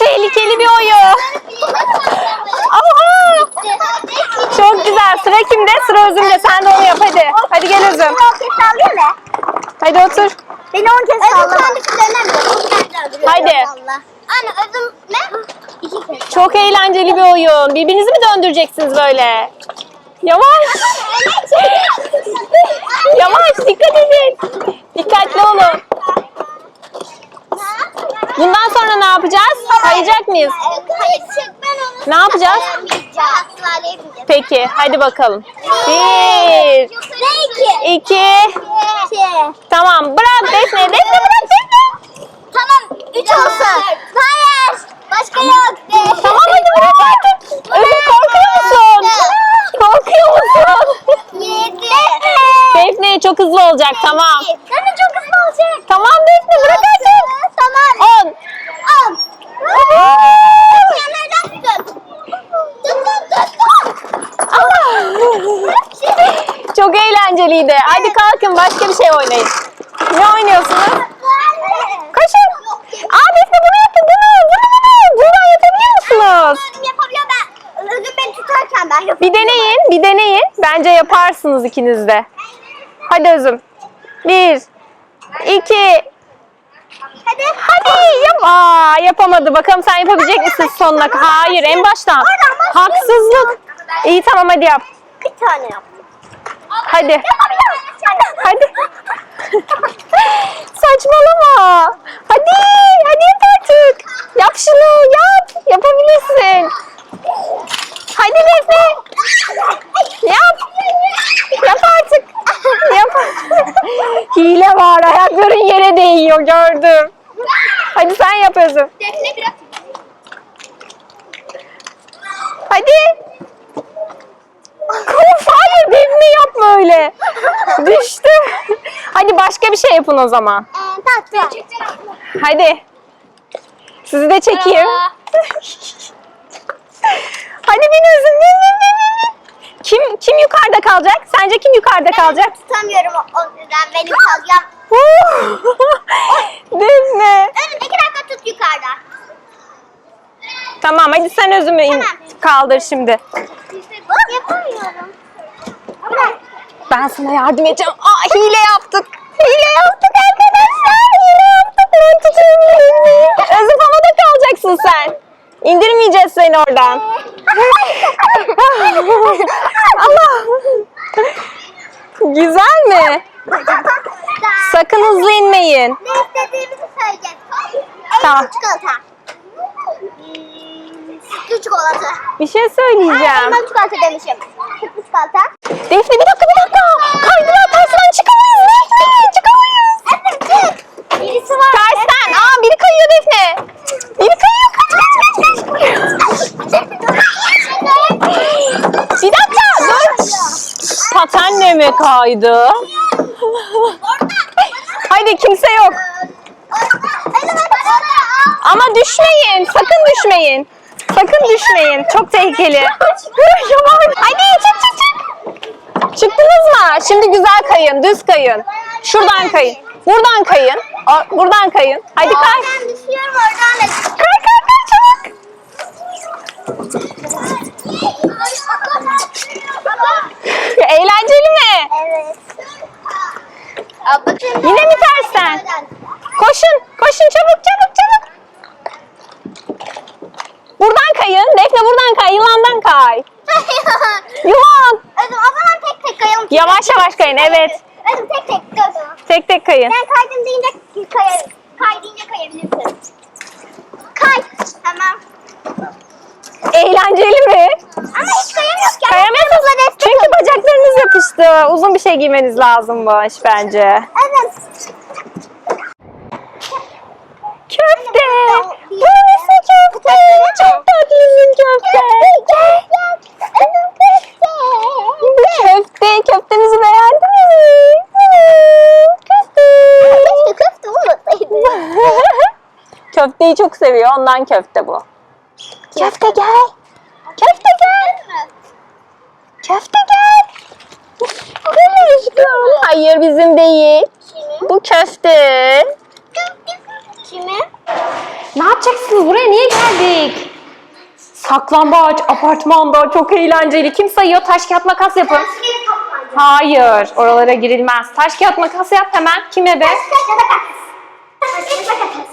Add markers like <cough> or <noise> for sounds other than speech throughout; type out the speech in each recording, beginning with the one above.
eğlenceli bir oyun. Aha! Çok güzel. Sıra kimde? Sıra Özüm'de. Sen de onu yap hadi. Hadi gel Özüm. Hadi otur. Beni on kez sallama. Özüm kendi kızlarına Haydi. Anne özüm ne? İki kez. Çok eğlenceli bir oyun. Birbirinizi mi döndüreceksiniz böyle? Yavaş. Yavaş. Dikkat edin. Dikkatli olun. Bundan sonra ne yapacağız? Kayacak mıyız? Ben onu. Ne yapacağız? Peki. Hadi bakalım. Bir. İki? Tamam. Bırak Defne. Defne bırak Defne. Tamam. Üç olsun. Hayır. Başka yok. Tamam hadi bırak artık. Özür korkuyor musun? Korkuyor musun? Yedi. Defne çok hızlı olacak. Tamam. Sen de çok hızlı olacak. Tamam Defne bırak artık. Tamam. On. On. Kenardan tut. Tut tut tut tut. Çok eğlenceliydi. Hadi kalkın başka bir şey oynayın. Ne oynuyorsunuz? Koşun. Aa Defne bunu yapın. Bunu, bunu, bunu. Buradan yapabiliyor musunuz? Özüm yapabiliyor ben. Özüm beni tutarken ben yapıyorum. Bir deneyin, bir deneyin. Bence yaparsınız ikiniz de. Hadi Özüm. Bir, iki, Hadi. hadi yap. Aa, yapamadı. Bakalım sen yapabilecek misin sonuna? Hayır, en baştan. Haksızlık. İyi tamam hadi yap. Bir tane yap. Hadi. Hadi. <laughs> Saçmalama. Hadi. Hadi yap artık. Yap şunu. Yap. Yapabilirsin. Hadi Defne. Yap. Yap artık. Yap. Hile var. Ayakların yere değiyor. Gördüm. Hadi sen yap Özüm. Defne biraz. Hadi. Of hayır Defne yapma öyle. Düştü. Hadi başka bir şey yapın o zaman. Ee, tatlı. Hadi. Sizi de çekeyim. Hadi bin Özüm. Bin. Kim kim yukarıda kalacak? Sence kim yukarıda kalacak? Tutamıyorum o o yüzden benim kalacağım. Defne. Özüm iki dakika tut yukarıda. Tamam hadi sen Özüm'ü in- Tamam. kaldır şimdi. Yapamıyorum. Bırak. Ben sana yardım edeceğim. Aa hile yaptık. Hile yaptık arkadaşlar. Hile yaptık. Ben tutayım Özüm havada kalacaksın sen. İndirmeyeceğiz seni oradan. Allah. Güzel mi? Sakın hızlı inmeyin. Ne istediğimizi söyleyeceğiz. Tamam. Çikolata. Sütlü çikolata. Bir şey söyleyeceğim. elma çikolata demişim. Sütlü çikolata. Defne bir dakika bir dakika. Kaydılar tersten çıkamayız Defne. Çıkamayız. Evet çık. Birisi var. Tersten. Aa biri kayıyor Defne. Biri kayıyor. Kaç kaç kaç kaç. Bir dakika dur. Mi kaydı? Haydi kimse yok. Ama düşmeyin. Sakın düşmeyin. Sakın düşmeyin. Çok tehlikeli. Haydi çık çık çık. Çıktınız mı? Şimdi güzel kayın. Düz kayın. Şuradan kayın. Buradan kayın. O- Buradan kayın. Hadi kay. Ben düşüyorum oradan da. Kay kay kay çabuk. Eğlenceli mi? Evet. Bakın. Yine mi tersten? Koşun. Koşun çabuk çabuk çabuk. Buradan kayın. Defne buradan kay. Yılandan kay. <laughs> Yılan. Özüm o zaman tek tek kayalım. Yavaş yavaş kayın. Evet. Özüm tek tek kayalım. Tek tek kayın. Ben kaydım deyince kay, kay deyince kayabilirsin. Kay. Tamam. Eğlenceli mi? Ama hiç kayamıyoruz ki. Kayamıyorsunuz. Çünkü bacaklarınız yapıştı. Uzun bir şey giymeniz lazımmış bence. Evet. Köfte. Burası köfte. Çok tatlısın köfte. Özüm köfte. Bu köfte. Köftenizi beğendiniz mi? Köfte. Keşke köfte olmasaydı. Köfteyi çok seviyor. Ondan köfte bu. Köfte gel. Köfte gel. Köfte gel. Gel aşkım. Hayır bizim değil. Bu köfte. Şimdi Ne yapacaksınız? Buraya niye geldik? Saklambaç apartmanda çok eğlenceli. Kim sayıyor? Taş kağıt makas yapın. Hayır, oralara girilmez. Taş kağıt makas yap hemen. Kime be? Taş kağıt makas. Taş kağıt makas.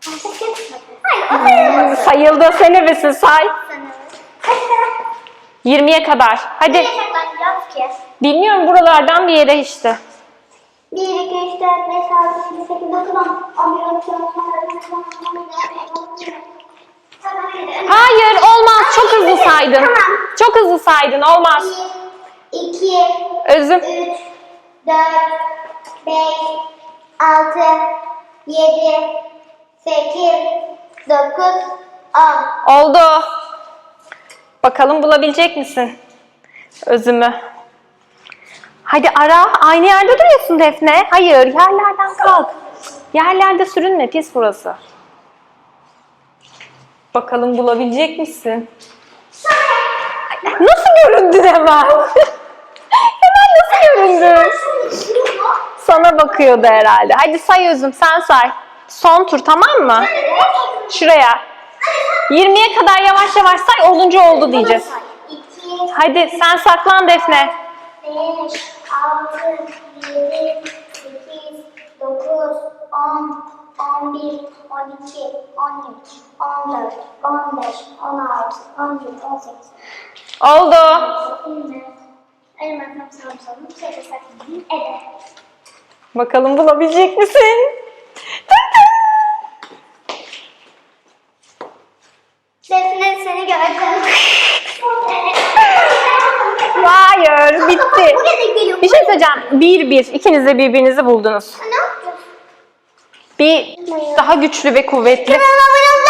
Taş kağıt makas. Hayır o sayılmaz. Sayıldı. Sen neresin? Say. Kaç kadar? 20'ye kadar. Hadi. Bilmiyorum buralardan bir yere işte. 1, 2, 3, 4, 5, 6, 7, 8, 9, 10, 11, 12, 13, 14, 15, Hayır olmaz. Çok hızlı saydın. Tamam. Çok hızlı saydın. Olmaz. 1, 2, Özüm. 3, 4, 5, 6, 7, 8, 9, 10. Oldu. Bakalım bulabilecek misin? Özümü. Hadi ara. Aynı yerde duruyorsun Defne. Hayır. Yerlerden kalk. Yerlerde sürünme. Pis burası. Bakalım bulabilecek misin? Nasıl göründün hemen? hemen <laughs> nasıl göründün? Sana bakıyordu herhalde. Hadi say Özüm sen say. Son tur tamam mı? Şuraya. 20'ye kadar yavaş yavaş say 10. oldu diyeceğiz. 2, Hadi sen saklan Defne. 5, 6, 7, 8, 9, 10, 11, 12, 13, 14, 15, 16, 17, 18. Oldu. Bakalım bulabilecek misin? Tın tın. Defne seni gördüm. Hayır bitti. Bir şey söyleyeceğim. Bir bir. İkiniz de birbirinizi buldunuz. Ne yapacağız? Bir daha güçlü ve kuvvetli. Abone